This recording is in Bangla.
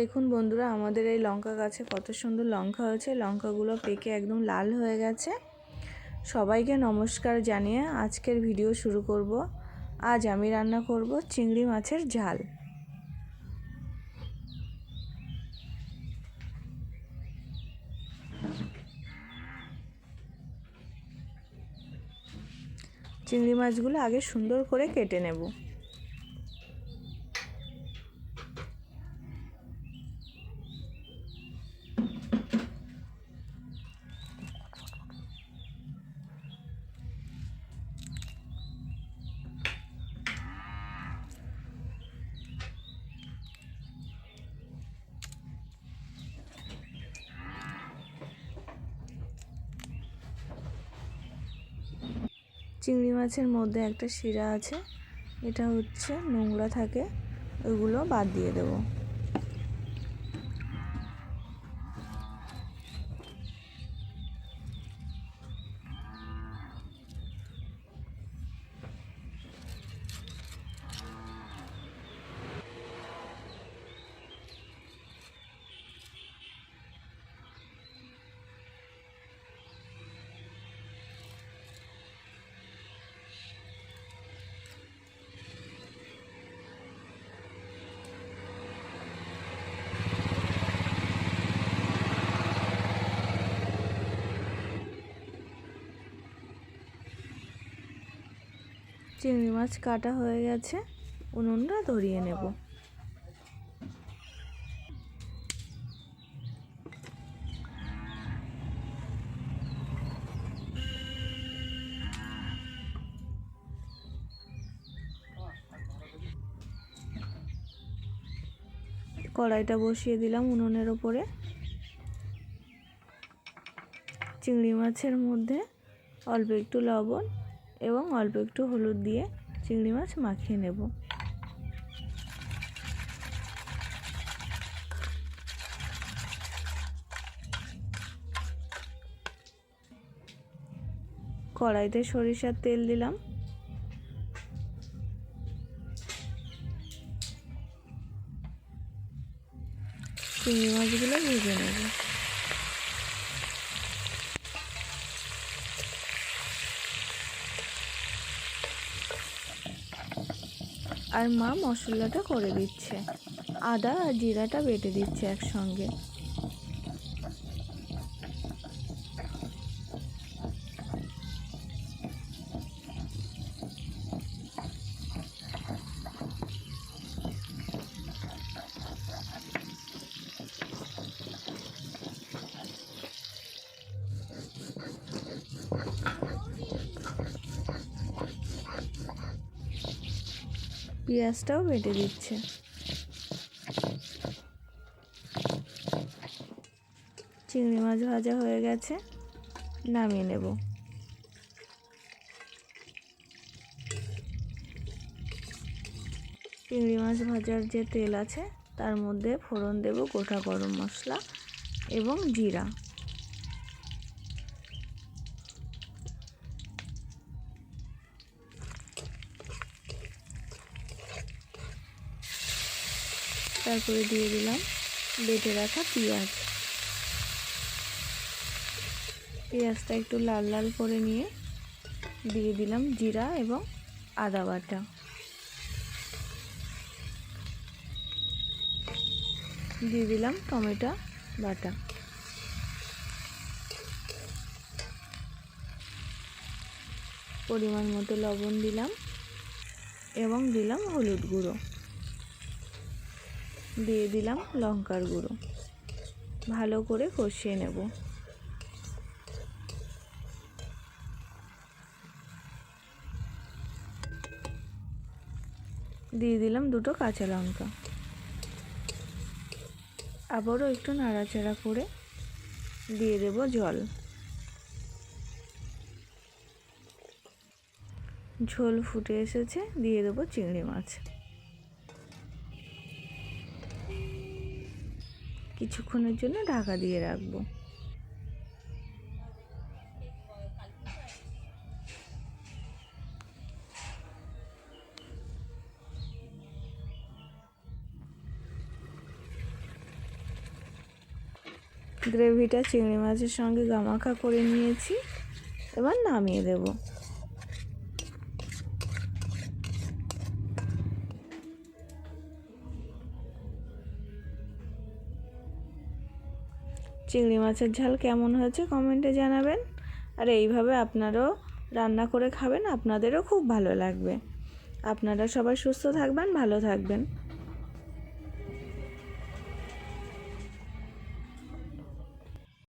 দেখুন বন্ধুরা, আমাদের এই লঙ্কা গাছে কত সুন্দর লঙ্কা হয়েছে। লঙ্কাগুলো পেকে একদম লাল হয়ে গেছে। সবাইকে নমস্কার জানিয়ে আজকের ভিডিও শুরু করব। আজ আমি রান্না করব চিংড়ি মাছের ঝাল। চিংড়ি মাছগুলো আগে সুন্দর করে কেটে নেব। চিংড়ি মাছের মধ্যে একটা শিরা আছে এটা হচ্ছে নোংরা থাকে ওইগুলো বাদ দিয়ে দেবো। চিংড়ি মাছ কাটা হয়ে গেছে। উনুনটা ধরিয়ে নেব। কড়াইটা বসিয়ে দিলাম উনুনের ওপরে। চিংড়ি মাছের মধ্যে অল্প একটু লবণ এবং অল্প একটু হলুদ দিয়ে চিংড়ি মাছ মাখিয়ে নেব। কড়াইতে সরিষার তেল দিলাম। চিংড়ি মাছগুলো ভেজে নেব। আর মা মশলাটা করে দিচ্ছে। আদা আর জিরাটা বেটে দিচ্ছে একসঙ্গে। পেঁয়াজটাও বেটে দিচ্ছে। চিংড়ি মাছ ভাজা হয়ে গেছে, নামিয়ে নেব। চিংড়ি মাছ ভাজার যে তেল আছে, তার মধ্যে ফোড়ন দেব গোটা গরম মশলা এবং জিরা। তারপরে দিয়ে দিলাম, বেটে রাখা পেঁয়াজ। পেঁয়াজটা একটু লাল লাল করে নিয়ে দিয়ে দিলাম জিরা এবং আদা বাটা। দিয়ে দিলাম টমেটো বাটা। পরিমাণ মতো লবণ দিলাম এবং দিলাম হলুদ গুঁড়ো। দিয়ে দিলাম লঙ্কার গুঁড়ো। ভালো করে কষিয়ে নেব। দিয়ে দিলাম দুটো কাঁচা লঙ্কা। আবারও একটু নাড়াচাড়া করে দিয়ে দেব জল। ঝোল ফুটে এসেছে, দিয়ে দেবো চিংড়ি মাছ। কিছুক্ষণের জন্য ঢাকা দিয়ে রাখব। গ্রেভিটা চিংড়ি মাছের সঙ্গে গামাখা করে নিয়েছি। এবার নামিয়ে দেব। চিংড়ি মাছের ঝাল কেমন হয়েছে কমেন্টে জানাবেন। আর এইভাবে আপনারাও রান্না করে খাবেন, আপনাদেরও খুব ভালো লাগবে। আপনারা সবাই সুস্থ থাকবেন, ভালো থাকবেন।